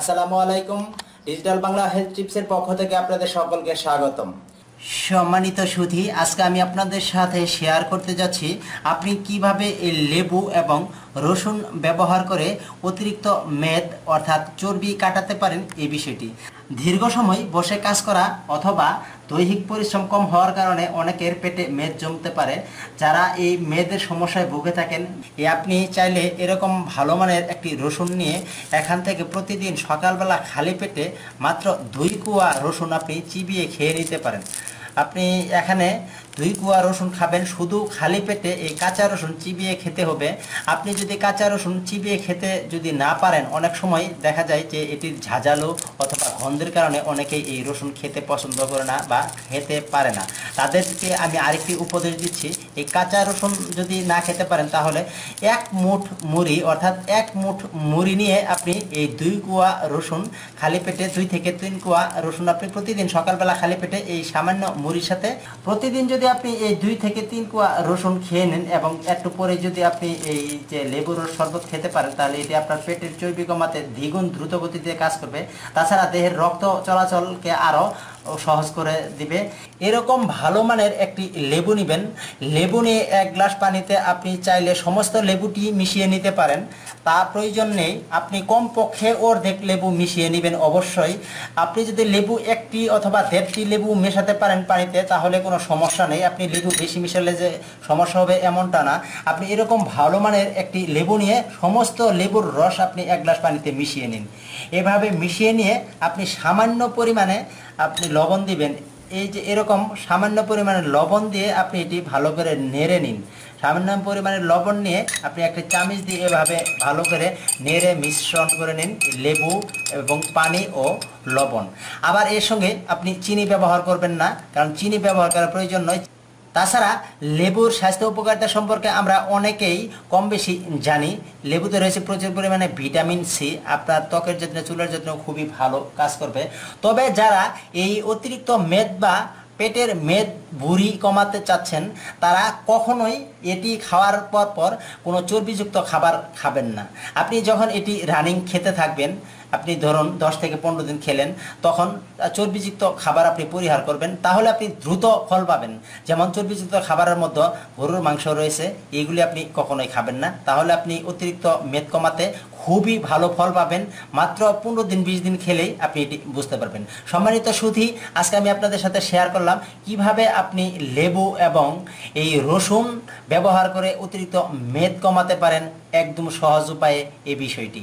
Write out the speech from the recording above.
আসসালামু আলাইকুম digital Bangla health টিপসের পক্ষ থেকে আপনাদের সকলকে স্বাগতম। সম্মানিত সুধি, আজকে আমি আপনাদের সাথে শেয়ার করতে যাচ্ছি, আপনি কীভাবে এই লেবু এবং রসুন ব্যবহার করে অতিরিক্ত মেদ অর্থাৎ চর্বি কাটাতে পারেন এই বিষয়টি। দীর্ঘ সময় বসে কাজ করা অথবা দৈহিক পরিশ্রম কম হওয়ার কারণে অনেকের পেটে মেদ জমতে পারে। যারা এই মেদের সমস্যায় ভুগে থাকেন, এ আপনি চাইলে এরকম ভালো মানের একটি রসুন নিয়ে এখান থেকে প্রতিদিন সকালবেলা খালি পেটে মাত্র দুই কুয়া রসুন আপনি চিবিয়ে খেয়ে নিতে পারেন। আপনি এখানে দুই কুয়া রসুন খাবেন, শুধু খালি পেটে এই কাঁচা রসুন চিবিয়ে খেতে হবে। আপনি যদি কাঁচা রসুন চিবিয়ে খেতে যদি না পারেন, অনেক সময় দেখা যায় যে এটির ঝাঁঝালো অথবা গন্ধের কারণে অনেকেই এই রসুন খেতে পছন্দ করে না বা খেতে পারে না। তাদেরকে আমি আরেকটি উপদেশ দিচ্ছি, এই কাঁচা রসুন যদি না খেতে পারেন, তাহলে এক মুঠ মুড়ি, অর্থাৎ এক মুঠ মুড়ি নিয়ে আপনি এই দুই কুয়া রসুন খালি পেটে, দুই থেকে তিন কুয়া রসুন আপনি প্রতিদিন সকালবেলা খালি পেটে এই সামান্য মুড়ির সাথে। প্রতিদিন যদি আপনি এই দুই থেকে তিন কুয়া রসুন খেয়ে নেন এবং একটু পরে যদি আপনি এই যে লেবুর শরবত খেতে পারেন, তাহলে এটি আপনার পেটের চর্বি কমাতে দ্বিগুণ দ্রুত গতিতে কাজ করবে। তাছাড়া দেহের রক্ত চলাচলকে আরও সহজ করে দিবে। এরকম ভালো মানের একটি লেবু নেবেন। লেবু নিয়ে এক গ্লাস পানিতে আপনি চাইলে সমস্ত লেবুটি মিশিয়ে নিতে পারেন। তা প্রয়োজন নেই। আপনি কমপক্ষে অর্ধেক লেবু মিশিয়ে নেবেন অবশ্যই। আপনি যদি লেবু একটি অথবা দেড়টি লেবু মেশাতে পারেন পানিতে, তাহলে কোনো সমস্যা নেই। আপনি লেবু বেশি মিশালে যে সমস্যা হবে এমনটা না। আপনি এরকম ভালো মানের একটি লেবু নিয়ে সমস্ত লেবুর রস আপনি এক গ্লাস পানিতে মিশিয়ে নিন। এভাবে মিশিয়ে নিয়ে আপনি সামান্য পরিমাণে আপনি লবণ দিবেন। এই যে এরকম সামান্য পরিমাণে লবণ দিয়ে আপনি এটি ভালো করে নেড়ে নিন। সামান্য পরিমাণে লবণ নিয়ে আপনি একটা চামিচ দিয়ে এভাবে ভালো করে নেড়ে মিশ্রণ করে নিন লেবু এবং পানি ও লবণ। আবার এর সঙ্গে আপনি চিনি ব্যবহার করবেন না, কারণ চিনি ব্যবহার করার প্রয়োজন নয়। তাছাড়া লেবুর স্বাস্থ্য উপকারিতা সম্পর্কে আমরা অনেকেই কম বেশি জানি। লেবুতে রয়েছে প্রচুর পরিমাণে ভিটামিন সি আপনার ত্বকের যত্নে, চুলের যত্ন খুবই ভালো কাজ করবে। তবে যারা এই অতিরিক্ত মেদ বা পেটের মেদ ভুঁড়ি কমাতে চাচ্ছেন, তারা কখনোই এটি খাওয়ার পর পর কোনো চর্বিযুক্ত খাবার খাবেন না। আপনি যখন এটি রানিং খেতে থাকবেন আপনি ধরুন দশ থেকে পনেরো দিন খেলেন, তখন চর্বিযুক্ত খাবার আপনি পরিহার করবেন, তাহলে আপনি দ্রুত ফল পাবেন। যেমন চর্বিযুক্ত খাবারের মধ্যে গরুর মাংস রয়েছে এইগুলি আপনি কখনোই খাবেন না। তাহলে আপনি অতিরিক্ত মেদ কমাতে খুবই ভালো ফল পাবেন। মাত্র পনেরো দিন, বিশ দিন খেলেই আপনি এটি বুঝতে পারবেন। সম্মানিত সুধী, আজকে আমি আপনাদের সাথে শেয়ার করলাম কীভাবে আপনি লেবু এবং এই রসুন ব্যবহার করে অতিরিক্ত মেদ কমাতে পারেন। একদম সহজ উপায়ে এই বিষয়টি।